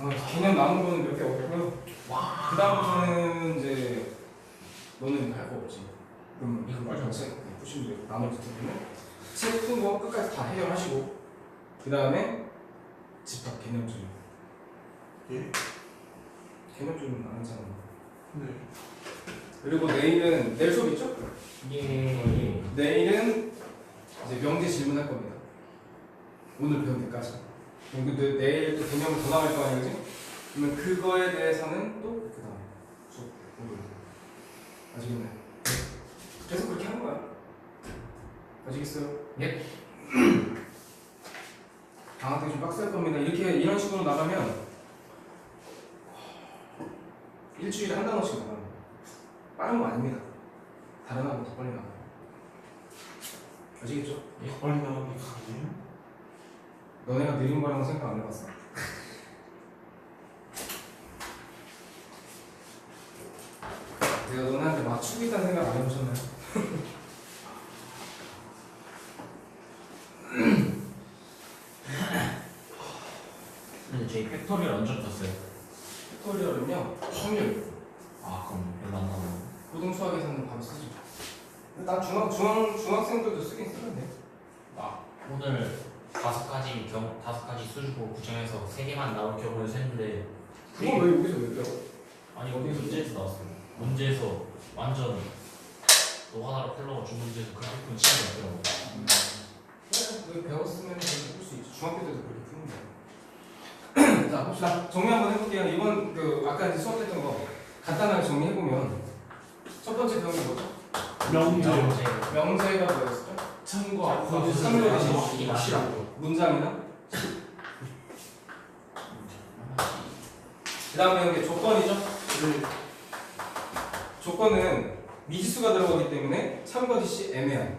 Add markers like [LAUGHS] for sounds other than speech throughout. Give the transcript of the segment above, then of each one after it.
어, 개념 남은 거는 몇 개 없고요. 와. 그 다음부터는 이제 너는 갈거 없지. 그럼 이거 빨리 맞아. 책 보시면 돼요. 나머지 부분은 책푼거 끝까지 다 해결하시고 그 다음에 집합 개념적인 예? 개념적인 안 하잖아. 네. 그리고 내일은 내일 수업 있죠? 예. 내일은 이제 명제 질문할 겁니다. 오늘 배운 데까지. 그리고 내- 내일 또 개념을 더 나갈 거 그지? 그러면 그거에 대해서는 또그 수업 오늘 아시겠나요? 계속 그렇게 하는 거야. 아시겠어요? 예. [CLEARS THROAT] 방학 때좀 빡셀 겁니다. 이렇게 이런 식으로 나가면 일주일에 한 단어씩 나가는 거예요. 빠른 거 아닙니다. 다른 학원 더 빨리 나가요. 아시겠죠? 빨리 나가기 가능해요? 너네가 느린 거라고 생각 안 해봤어? 내가 너네한테 맞추고 있다는 생각 안 해보셨나요? 근데 저희 팩토리를 언제 붙였어요? 튜토리얼은요, 확률. 아 그럼 별로 안 나오네. 고등 수학에서는 바로 쓰죠. 나 중학, 중학, 중학생들도 쓰긴 쓰는데. 아 오늘 다섯 가지 경 다섯 가지 수주고 구정해서 세 개만 나올 경우에 셌는데 그걸 왜 여기서 왜 배워? 아니 어디 문제에서 나왔어요. 문제에서 완전 노하나로 풀러가 준 문제에서 그렇게 푼 시간이 없더라고. 네, 왜 배웠으면 풀수 있지. 중학교 때도 그렇게 푸는 거야. 자, 봅시다. 정리 한번 해볼게요. 이번 그 아까 이제 수업했던 거 간단하게 정리해 보면 첫 번째 배운 게 뭐죠? 명제. 명제가 뭐였었죠? 나가는 주시기 거. 싫어. 문장이나 그 다음 배운 게 조건이죠? 네. 조건은 미지수가 들어가기 때문에 참거짓이 애매한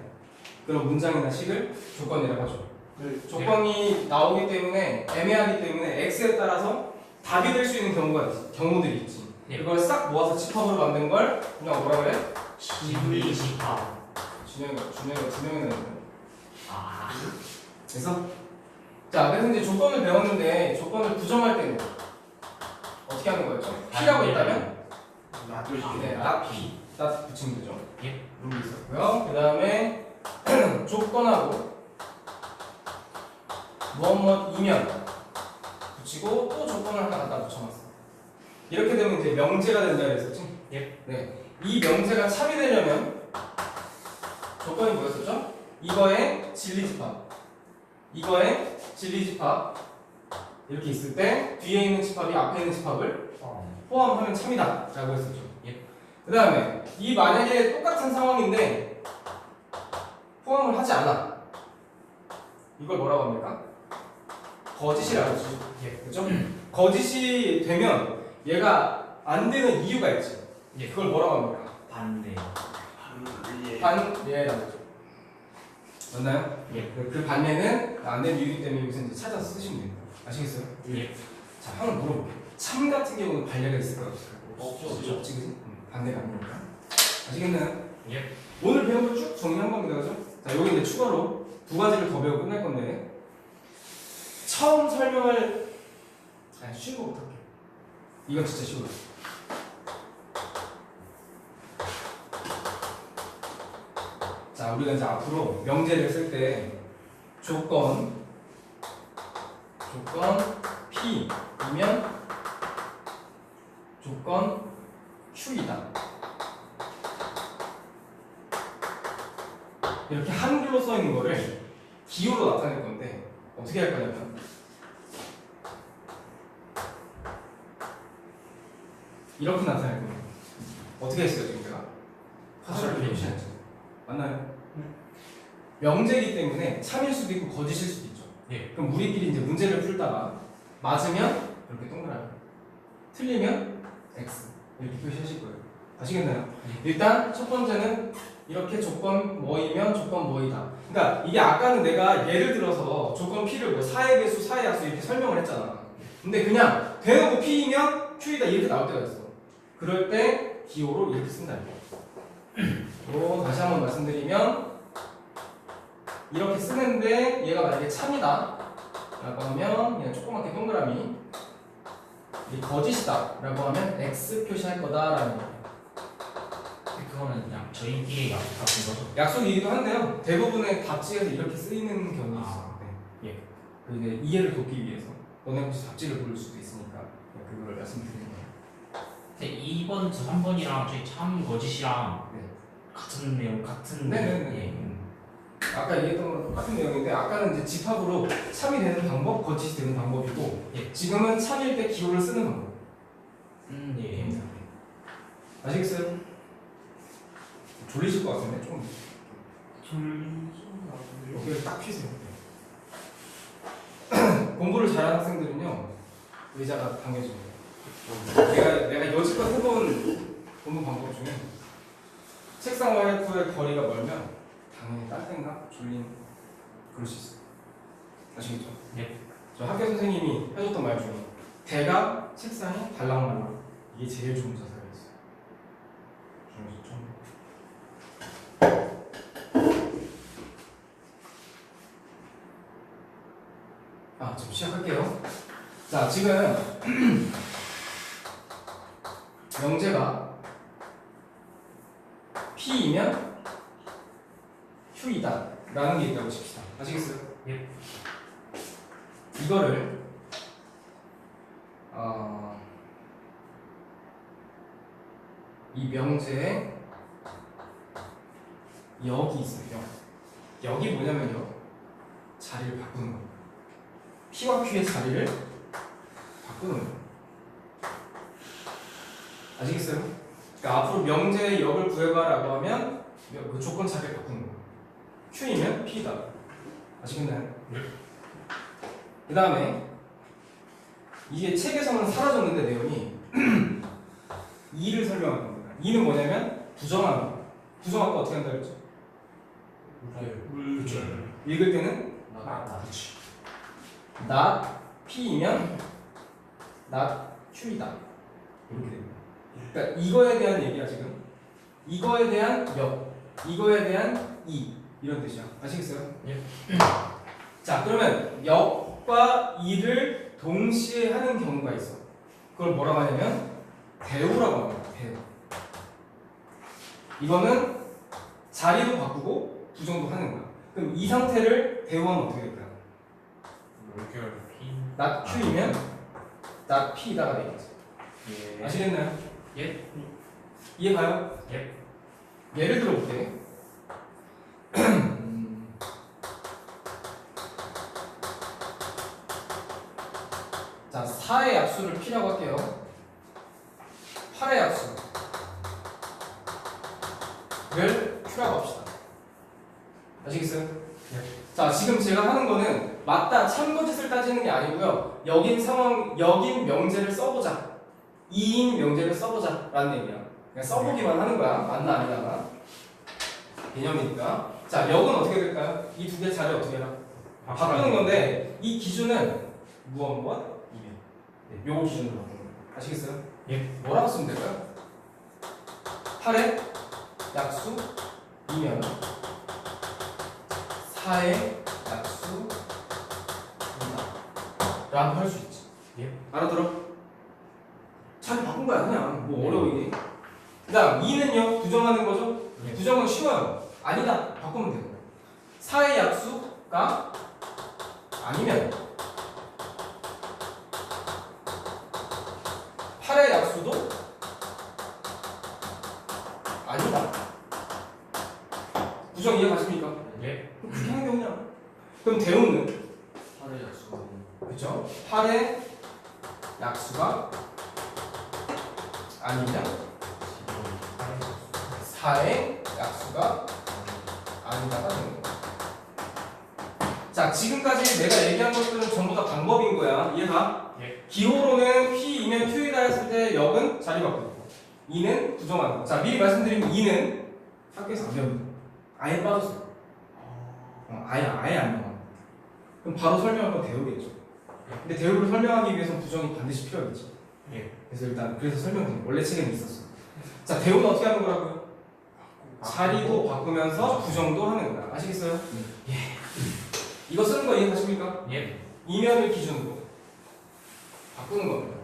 그런 문장이나 식을 조건이라고 하죠. 네. 조건이 나오기 때문에 애매하기 때문에 x에 따라서 답이 될 수 있는 경우가 있- 경우들이 있지. 네. 이걸 싹 모아서 집합으로 만든 걸 그냥 뭐라 그래? 지브리 집합. 준영이가 준영이가 준영이가 있는 아 그래서 자 그래서 이제 조건을 배웠는데 조건을 부정할 때는 어떻게 하는 거였죠? p라고 있다면 나도 이렇게. 네, 나 p 딱 붙이면 되죠. 예. 그런 게 있었고요. 그 다음에 [CLEARS THROAT] 조건하고 무엇무엇이면 붙이고 또 조건을 하나 갖다 붙여놨어. 이렇게 되면 이제 명제가 된다 그랬었지? 예. 네. 이 명제가 참이 되려면 조건이 뭐였었죠? 이거의 진리 집합. 이거의 진리집합. 이렇게 있을 때 뒤에 있는 집합이 앞에 있는 집합을 포함하면 참이다 라고 했었죠 예. 그 다음에 이 만약에 똑같은 상황인데 포함을 하지 않아 이걸 뭐라고 합니까? 거짓이라고 하죠 예. 그죠? [CLEARS THROAT] 거짓이 되면 얘가 안 되는 이유가 있지 예. 그걸 뭐라고 합니까? 반대. 반. 예. 반예라고 하죠 맞나요? 예. 그, 그 반예는 안 되는 이유이기 때문에 여기서 이제 찾아서 쓰시면 됩니다 아시겠어요? 예. 자, 한번 물어볼게요. 참 같은 경우는 반례가 있을까요? 없을까요? 없죠. 없지, 없지, 그지? 음, 반대가 아니니까. 아시겠나요? 예. 오늘 배운 걸 쭉 정리한 겁니다, 그죠? 자, 여기 이제 추가로 두 가지를 더 배우고 끝날 건데, 처음 설명을, 아, 쉬운 거부터 할게요. 이건 진짜 쉬워요. 자, 우리가 이제 앞으로 명제를 쓸 때 조건, 조건 P이면 조건 Q이다. 이렇게 한글로 써 있는 거를 기호로 나타낼 건데 어떻게 할 거냐면 이렇게 나타낼 거예요. 어떻게 했어요 지금 제가? 화살을 표시했죠. 맞나요? 명제이기 때문에 참일 수도 있고 거짓일 수도 있죠. 예. 그럼 우리끼리 이제 문제를 풀다가 맞으면 이렇게 동그라미, 틀리면 x 이렇게 표시하실 거예요. 아시겠나요? 일단 첫 번째는 이렇게 조건 뭐이면 조건 뭐이다. 그러니까 이게 아까는 내가 예를 들어서 조건 p를 뭐 4의 개수, 4의 약수 이렇게 설명을 했잖아. 근데 그냥 대놓고 p이면 q이다 이렇게 나올 때가 있어. 그럴 때 기호로 이렇게 쓴다. 또 다시 한번 말씀드리면 이렇게 쓰는데 얘가 만약에 참이다 라고 하면 그냥 조그맣게 동그라미 이 거짓이다 라고 하면 x 표시할 거다 라는 거예요. 그거는 그냥 저희끼리 약속 같은 거죠. 약속이기도 한데요. 대부분의 답지에서 이렇게 쓰이는 경우가 있어요. 네. 예. 그게 이해를 돕기 위해서 너네 혹시 답지를 고를 수도 있으니까 네, 그걸 말씀드리는 거예요. 근데 2번, 저 3번이랑 저희 참 거짓이랑 네. 같은 내용, 같은 네 네 네. 예. 음. 아까 얘기했던 거랑 똑같은 내용인데 아까는 이제 집합으로 참이 되는 방법, 거짓이 되는 방법이고 예. 지금은 참일 때 기호를 쓰는 방법. 음, 예. 아시겠어요? 졸리실 것 같은데 좀 졸리지 여기를 딱 피세요. [CLEARS THROAT] 공부를 잘하는 학생들은요 의자가 당겨집니다. 내가 내가 여지껏 해본 공부 방법 중에 화이트의 거리가 멀면 당연히 딸 생각, 졸림 그럴 수 있어요. 아시겠죠? 네. 저 학교 선생님이 해줬던 말 중에 대가 책상에 달랑말랑 이게 제일 좋은 자세였어요. 처음. 아, 좀 시작할게요. 자, 지금 [CLEARS THROAT] 명제가 P이면 Q이다 라는 게 있다고 칩시다. 아시겠어요? 예. 이거를 어, 이 명제에 여기 있어요. 여. 여기 뭐냐면요. 자리를 바꾸는 거예요. P와 Q의 자리를 바꾸는 거예요. 아시겠어요? 그러니까 앞으로 명제의 역을 구해봐라고 하면 그 조건 자리를 바꾸는 거예요. Q이면 P다. 아시겠나요? 그 다음에 이게 책에서는 사라졌는데 내용이 [CLEARS THROAT] 2를 설명하는 겁니다. 2는 뭐냐면. 부정할 거 어떻게 한다 그랬죠? 물 읽을 때는 그치. not P이면 not Q이다. 이렇게 됩니다. 그러니까 이거에 대한 얘기야 지금. 이거에 대한 역, 이거에 대한 이 이런 뜻이야. 아시겠어요? 예. [CLEARS THROAT] 자 그러면 역과 이를 동시에 하는 경우가 있어. 그걸 뭐라고 하냐면 대우라고 합니다. 대우. 이거는 자리도 바꾸고 부정도 하는 거야. 그럼 이 상태를 대우하면 어떻게 될까요? 물결 피. not Q이면 not P다가 되겠죠. 예. 아시겠나요? 예. 이해 가요? 예. 예를 들어 볼게. 음. 자, 4의 약수를 P라고 할게요. 8의 약수를 Q라고 합시다. 아시겠어요? 자, 지금 제가 하는 거는 맞다, 참거짓을 따지는 게 아니고요. 여긴 상황, 여긴 명제를 써보자. 2인 명제를 써보자. 라는 얘기야. 그냥 써보기만 하는 거야. 맞나 아니나가. 개념이니까. 자, 역은 어떻게 될까요? 이 두 개 자리 어떻게 해라? 바꾸는 건데, 이 기준은 무엇, 무엇? 이면. 네, 요거 기준으로 바꾸는 거예요. 아시겠어요? 예. 뭐라고 쓰면 될까요? 8의 약수 2면 4의 약수 2다. 라고 할 수 있지. 예. 알아들어? 잘 바꾼 거야, 그냥. 뭐 어려워, 이게. 그 다음, 2는요, 부정하는 거죠? 예. 부정은 쉬워요. 아니다. 바꾸면 돼요. 4의 약수가 아니면 8의 약수도 아니다. 부정 이해 가십니까? 예. 그렇게 하는 게? 그럼 대우는 되는 거야. 자, 지금까지 내가 얘기한 것들은 전부 다 방법인 거야. 이해가? 예. 기호로는 P이면 Q이다 했을 때 역은 자리 바꾸고 2는 부정하는 거. 자, 미리 말씀드리면 2는 학교에서 안 배웁니다. 아예 빠졌어요. 어, 아예 아예 안 나와. 그럼 바로 설명할 건 대우겠죠. 근데 대우를 설명하기 위해서 부정이 반드시 필요하겠지. 예. 그래서 일단 그래서 설명드린 원래 책에는 있었어. 자, 대우는 어떻게 하는 거라고요? 자리도 바꾸면서 부정도 하는 거야. 아시겠어요? 예. 이거 쓰는 거 이해가십니까? 예. 이면을 기준으로 바꾸는 겁니다.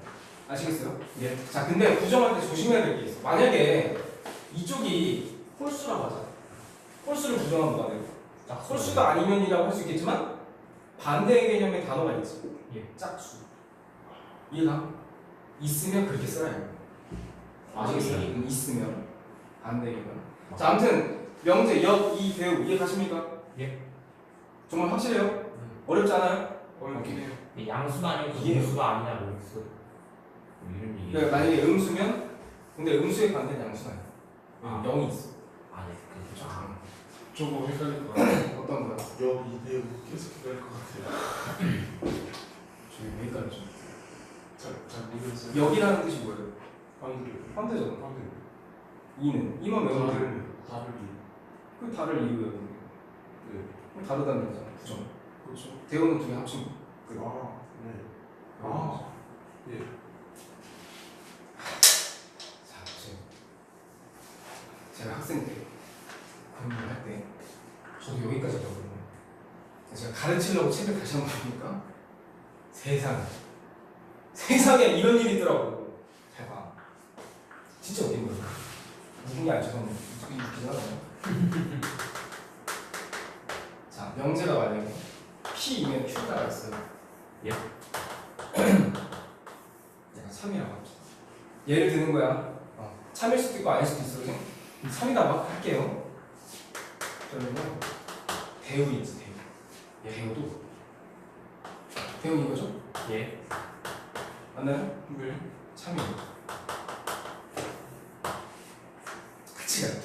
아시겠어요? 예. 자, 근데 부정할 때 조심해야 될 게 있어. 만약에 이쪽이 홀수라고 하자. 홀수를 뭐가 돼요? 자, 홀수가 아니면이라고 할 수 있겠지만 반대 개념의 단어가 있지. 예. 짝수. 이해가? 있으면 그렇게 쓰라 이거. 아시겠어요? 예. 음, 있으면 반대 개념. 자, 아무튼 명제 역, 이, 배우 이해 가십니까? 예. 정말 확실해요? 어렵지 않아요? 어렵긴 해요. 양수가 아니고. 음수가 아니냐 음수 뭐 이런 얘기 그러니까 만약에 음수면 근데 음수의 반대는 양수나요. 아. 0이 있어. 아네 그죠 저거 헷갈릴 것 같아요. [COUGHS] 어떤 거야? 여 이대로 계속 헷갈릴 것 같아요. [COUGHS] 저기 왜 헷갈리죠? 잘, 잘 모르겠어요. 역이라는 뜻이 뭐예요? 방금. 환대잖아. 방금. 이는 이만 외우면 돼. 다를, 다르기. 그 다를 이유 외우는 거. 네. 그럼 다르다는 거잖아. 부정. 그렇죠. 대우는 두개 합친 거. 아, 네. 아. 예. 자, 보세요. 제가 학생 때 공부를 할 때 저도 여기까지 배웠거든요. 제가 가르치려고 책을 다시 한번 보니까 세상에 세상에 이런 일이 있더라고. 잘 봐. 진짜 웃긴 거예요. 웃긴 게 아니죠. 저는 웃긴 웃기잖아요. 자, 명제가 만약에 P이면 Q가 있어요. 예. [CLEARS THROAT] 내가 3이라고 합시다. 예를 드는 거야. 어, 참일 수도 있고 아닐 수도 있어. 그지? 3이다 막 할게요. 그러면 대우 있지, 대우. 예, 대우도. 대우는 이거죠? 예 맞나요? 네. 참이. 가요.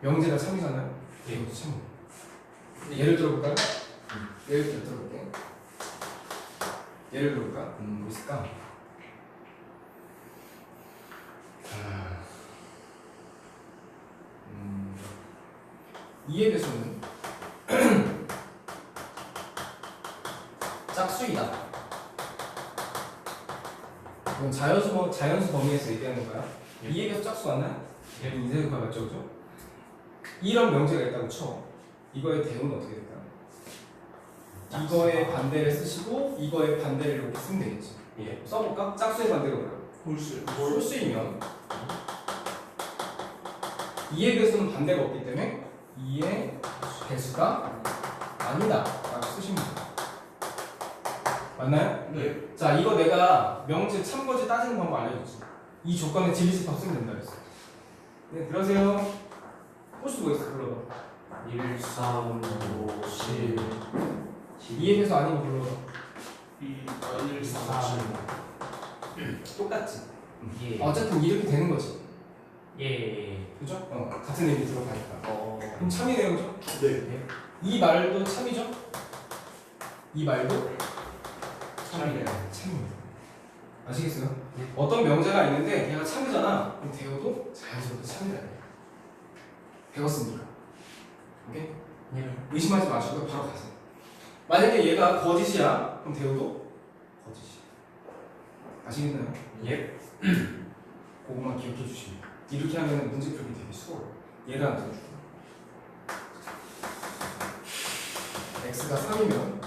명제가 참이잖아요? 예. 이것도 참이. 예를 들어볼까요? 예를 들어 들어볼게. 예를 들어볼까? 음, 뭐 있을까? 아, 음, 이에 대해서는 [CLEARS THROAT] 짝수이다. 이건 자연수, 범- 자연수 범위에서 얘기하는 거야. 예. 이에 대해서 짝수 맞나요? 예. 인쇄가 맞죠, 그죠? 이런 명제가 있다고 쳐. 이거의 대우는 어떻게 될까요? 이거의 반대를 쓰시고 이거의 반대를 이렇게 쓰면 되겠지. 예. 써볼까? 짝수의 반대가 뭐야? 홀수. 홀수이면 2의 배수는 반대가 없기 때문에 2의 배수가 아니다 라고 쓰시면 돼요 맞나요? 네. 자 이거 내가 명제 참고지 따지는 방법 알려줬지 이 조건에 진리집합 쓰면 된다 그랬어 네 들어가세요 홀수 뭐 있어 불러봐 1, 3, 5, 7 2의 배수 아닌 거 불러봐 이, 아, 1, 4, 7. 똑같지 예. 어쨌든 이렇게 되는 거지 예. 그죠? 어, 같은 의미 들어가니까 어. 그럼 참이네요 그죠? 네. 이 말도 참이죠? 이 말도 참이네요. 참입니다. 아시겠어요? 네. 어떤 명제가 있는데 걔가 참이잖아. 대우도 자연스럽게 참이라 해. 배웠습니까? 오케이? 예. 의심하지 마시고 바로 가세요. 만약에 얘가 거짓이야, 그럼 대우도 거짓이야. 아시겠나요? 예. [CLEARS THROAT] 그것만 기억해 주시면 이렇게 하면 문제 풀기 되게 수월해요. 얘를 안 들어주고 x가 3이면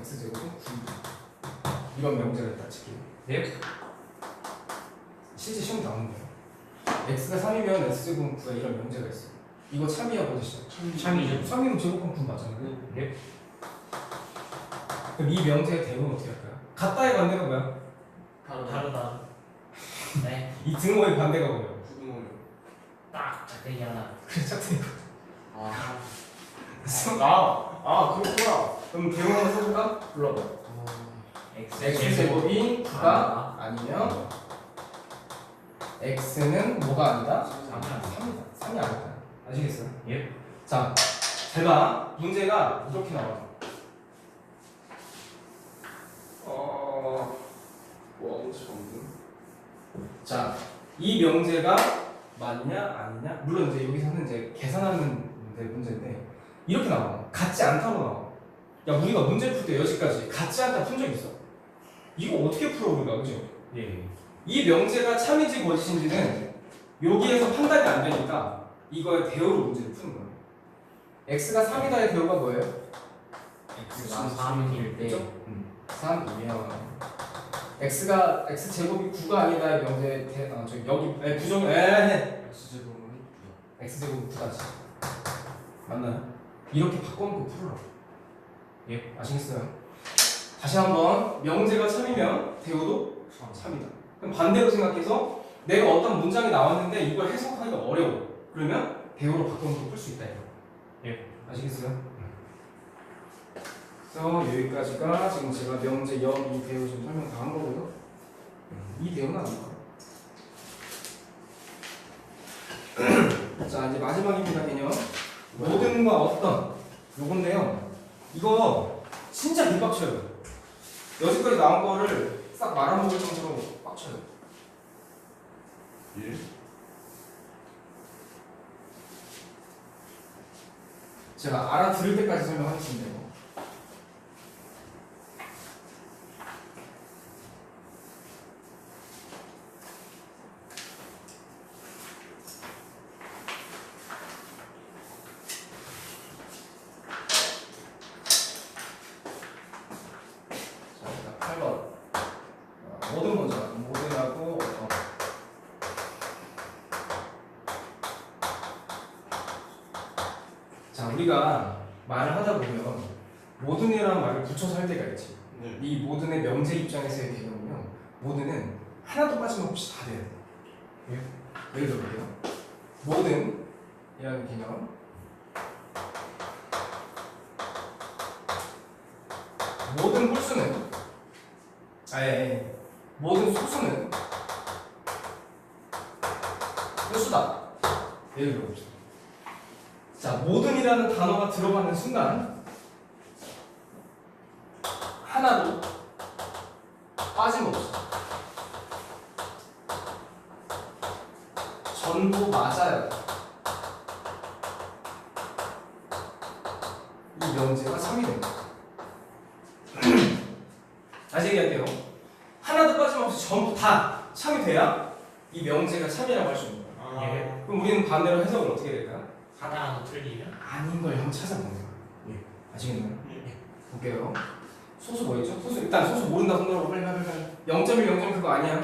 x제곱은 9 이런 있다 칠게요. 네. 실제 시험 나오는 거예요. x가 3이면 x제곱은 9야 이런 명제가 있어요. 이거 참이야 거짓이야? 참이죠. 3이면 제곱은 9 맞잖아요. 네. 그럼 이 명제의 대우는 어떻게 할까요? 같다의 반대가 뭐야? 다르다. 다르다. [LAUGHS] 네. 이 등호의 반대가 뭐예요? 부등호요. 딱 작대기 하나. 그래 짝퉁이거 아. [LAUGHS] 아, 아, 그렇구나. 그럼 대우 한번 써볼까? 불러봐. X x제곱이 9가 아니면 x는 뭐가 아니다? 3이다. 3이 아니다. 아시겠어요? 예. 자, 잘 봐. 문제가 이렇게 나와요. 어. 뭐, 처음. 자, 이 명제가 맞냐 아니냐? 물론 이제 여기서는 이제 계산하는 문제 문제인데 이렇게 나와. 같지 않다고 나와. 야, 우리가 문제 풀 때 여기까지 같지 않다 푼적 있어. 이거 어떻게 풀어 우리가 그죠? 예. 이 명제가 참인지 거짓인지는 여기에서 판단이 안 되니까 이거의 대우로 문제를 푸는 거예요. x가 3이다의 대우가 뭐예요? X가 3일 때 그죠? 음. 3이면 x가 x 제곱이 9가 아니다의 명제 대, 아, 저기 여기 에 부정 에 X제곱은 x 제곱 9다지 맞나요? 이렇게 바꿔놓고 풀어라. 예. 아시겠어요? 다시 한번 명제가 참이면 대우도 참이다. 그럼 반대로 생각해서 내가 어떤 문장이 나왔는데 이걸 해석하기가 어려워. 그러면 대우로 바꿔놓고 풀 수 있다 이거. 예. 아시겠어요? 그래서 여기까지가 지금 제가 명제 역, 이 대우 좀 설명 다 한 거고요. 이 대우는 안 나와요. [CLEARS THROAT] 자 이제 마지막입니다 개념. 모든과 어떤 요건데요. 이거 진짜 개빡쳐요. 여지까지 나온 거를 싹 말아먹을 정도로 빡쳐요. 예? 제가 알아들을 때까지 설명하겠습니다. 이거. 자, 일단 8번. 어, 모든 먼저. 모든하고 어떤. 자, 우리가 말을 하다 보면 모든이라는 말을 붙여서 할 때가 있지. 네. 이 모든의 명제 입장에서의 개념은요. 모든은 하나도 빠짐없이 다 돼야 돼. 예? 예를 들어볼게요. 모든이라는 개념. 모든 홀수는 아예 예. 모든 소수는 홀수다. 예를 들어봅시다. 자, 모든이라는 단어가 들어가는 순간 하나도 빠짐없이 전부 맞아요. 이 명제가 3이 됩니다. 다시 얘기할게요. 하나도 빠짐없이 전부 다 참이 돼야 이 명제가 참이라고 할 수 있는 거예요. 아, 예. 그럼 우리는 반대로 해석을 어떻게 될까요? 하나라도 틀리면 아닌 걸형 찾아보는 거예요. 예. 아시겠나요? 예. 볼게요. 소수 뭐였죠? 소수 일단 소수 모른다 손들어 빨리 빨리 빨리. 0.1 0.1 그거 아니야.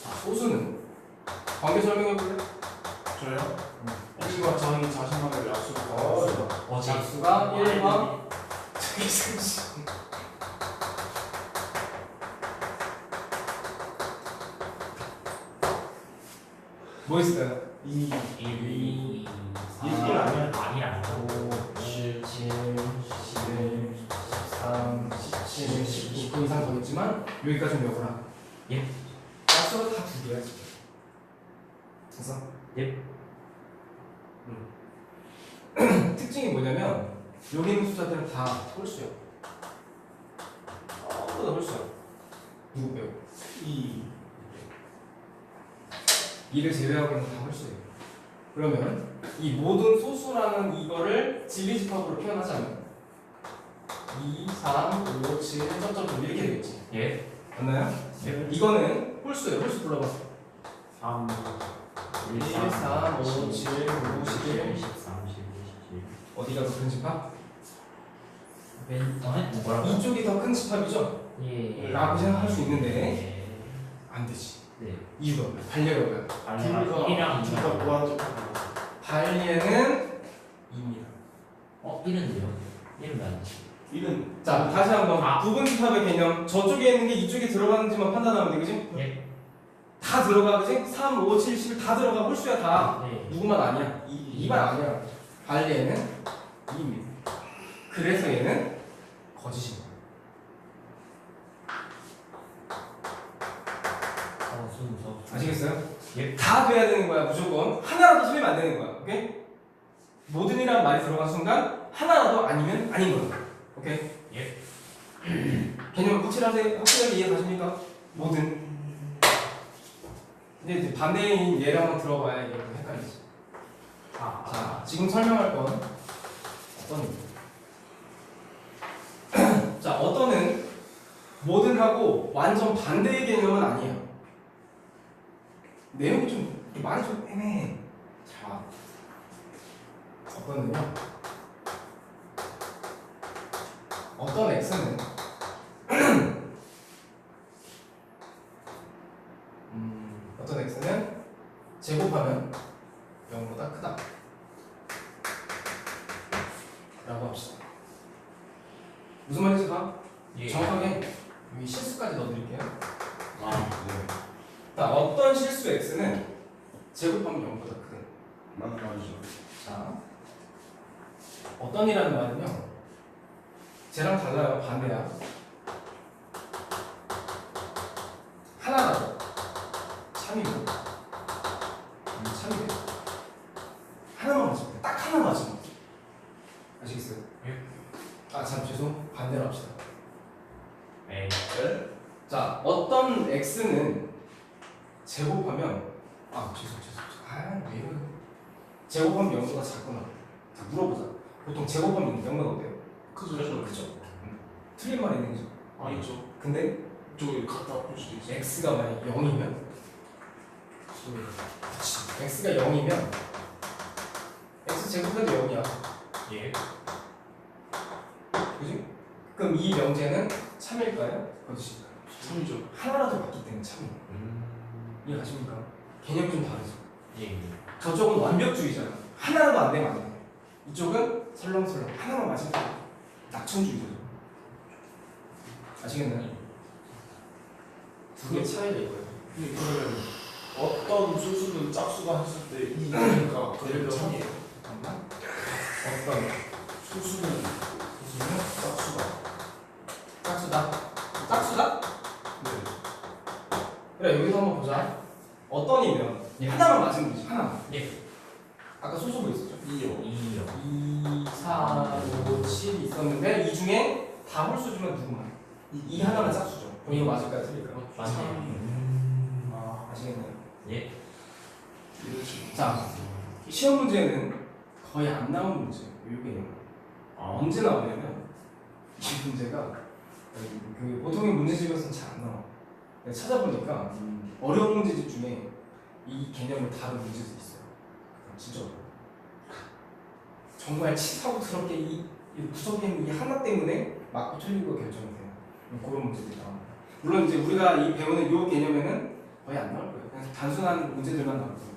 자 소수는 관계 설명해 볼래? 저요? X가 저는 자신만의 약속을 어제 작수가 1과 뭐 있을까요? 2 1 2 이길 아니야? 아니야 5, 7, 7, 11, 13, 17, 19, 그 이상 더 있지만 여기까지는 요거라. 예. 짝수가 다 두 개야 지금. 그래서 예. 음. [CLEARS THROAT] 특징이 뭐냐면 여기 있는 숫자들은 다 홀수야. 전부 다 홀수야. 누구 빼고? 2 2를 제외하고 있는 다 홀수예요. 그러면 이 모든 소수라는 이거를 진리집합으로 표현하자면 2, 3, 5, 7, 점점점 이렇게 되겠지. 예 맞나요? 예. 이거는 홀수예요. 홀수 불러봤어. 3 1, 3, 5, 7, 5, 11 13 17 어디가 더 큰 집합? 왼 어? 뭐라고? 이쪽이 더 큰 집합이죠? 예 라고 생각할 수 있는데 예. 안 되지. 네 이유가 뭐야? 반례가 뭐야? 아니야 둘다 1이랑 둘다 2랑 무한정 반례는 2입니다. 어 1인데요 1은 아니지 1은 자, 다시 한번 아. 부분 집합의 개념. 저쪽에 있는 게 이쪽에 들어가는지만 판단하면 돼, 그지? 예 다 들어가, 그지? 3, 5, 7, 10 다 들어가. 홀수야, 다. 네 누구만 아니야? 2, 2만 아니야. 반례는 2입니다. 그래서 얘는 거짓입니다. 어 순서 아시겠어요? 예. 다 돼야 되는 거야, 무조건. 하나라도 틀리면 안 되는 거야, 오케이? 모든이라는 말이 들어간 순간 하나라도 아니면 아닌 거야. 오케이? 예. [CLEARS THROAT] 개념 확실하세 확실하게 이해 가십니까? 모든. 이제 이제 반대인 예를 한번 들어봐야 이게 좀 헷갈리지. 아, 자, 지금 설명할 건 어떤 [CLEARS THROAT] 자, 어떤은 모든하고 완전 반대의 개념은 아니에요. 내용이 좀 말이 좀 애매해. 자, 어떤은요? 어떤 x는 라고 합시다. 무슨 말인지 가? 예. 정확하게 여기 실수까지 넣어드릴게요. 아, 네. 자, 어떤 실수 x는 제곱하면 0보다 크대. 맞 맞죠. 자, 어떤이라는 말은요. 쟤랑 달라요. 반대야. 하나라도 참이고 음, 참이래. 하나만 맞으면 돼. 딱 하나 맞으면 돼. 아시겠어요? 예. 아, 참 죄송. 반대로 합시다. 에이. 자, 어떤 x는 제곱하면 아 죄송 죄송 죄송. 아왜 이래 제곱하면 0보다 작구나 자 물어보자 보통 제곱하면 0보다 어때요? 그죠. 그죠 틀린 말이 있는 거죠 아니죠. 근데 저기 갖다 볼 수도 있어. x가 만약 0이면 그치 x가 0이면 x 제곱해도 0이야 예. 그지? 그럼 이 명제는 참일까요? 거짓일까요? 참이죠. 하나라도 맞기 때문에 참이에요 음. 이해가십니까? 개념이 좀 다르죠 예. 저쪽은 완벽주의잖아. 하나라도 안 되면 안 돼. 이쪽은 설렁설렁. 하나만 맞으면 돼. 낙천주의자죠. 아시겠나요? 두 개 차이가. 근데 그러면 어떤 수수는 짝수가 했을 때 이니까 예를 그게 참이에요. 잠깐만. 어떤 수수는 수수는 짝수가. 짝수다. 짝수다? 네. 그래 여기서 한번 보자. 어떤이면 하나만 맞으면 되지. 하나만. 예. 아까 소수고 있었죠. 이요. 2요. 2, 다 홀수 주면 누구만? 이 하나만 짝수죠. 그럼 이거 맞을까요? 틀릴까요? 맞네요. 음. 아, 아시겠나요? 예. 이렇지. 자, 시험 문제는 거의 안 나오는 문제예요. 이 개념. 아, 언제 나오냐면 이 문제가 그 보통의 문제집에서는 잘 안 나와. 내가 찾아보니까 음. 어려운 문제집 중에 이 개념을 다룬 문제도 있어요. 진짜 어려워. 정말 치사하고스럽게 이, 이 있는 이 하나 때문에 맞고 틀리고 결정이 돼요. 그런 문제들이 나옵니다. 물론 이제 우리가 이 배우는 이 개념에는 거의 안 나올 거예요. 그냥 단순한 문제들만 나올 거니까.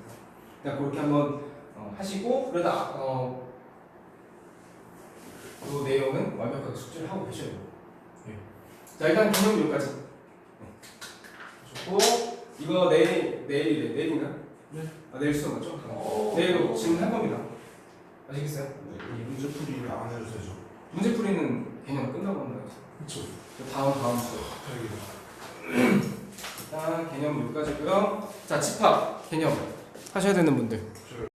그러니까 그렇게 한번 어, 하시고 그러다 어, 그 내용은 완벽하게 숙지를 하고 계셔야 돼요. 예. 자 일단 개념 여기까지. 네. 좋고 이거 내일 내일이래 내일인가? 네. 아, 내일 수업 맞죠? 어. 내일 지금 할 겁니다. 아시겠어요? 네, 이 문제풀이를 안 해도 되죠. 문제 풀이는 개념 끝나고 한다고 했어요. 그쵸. 그 다음 다음 수업. 다행이다. [CLEARS THROAT] 일단 개념 여기까지고요. 자 집합 개념 하셔야 되는 분들.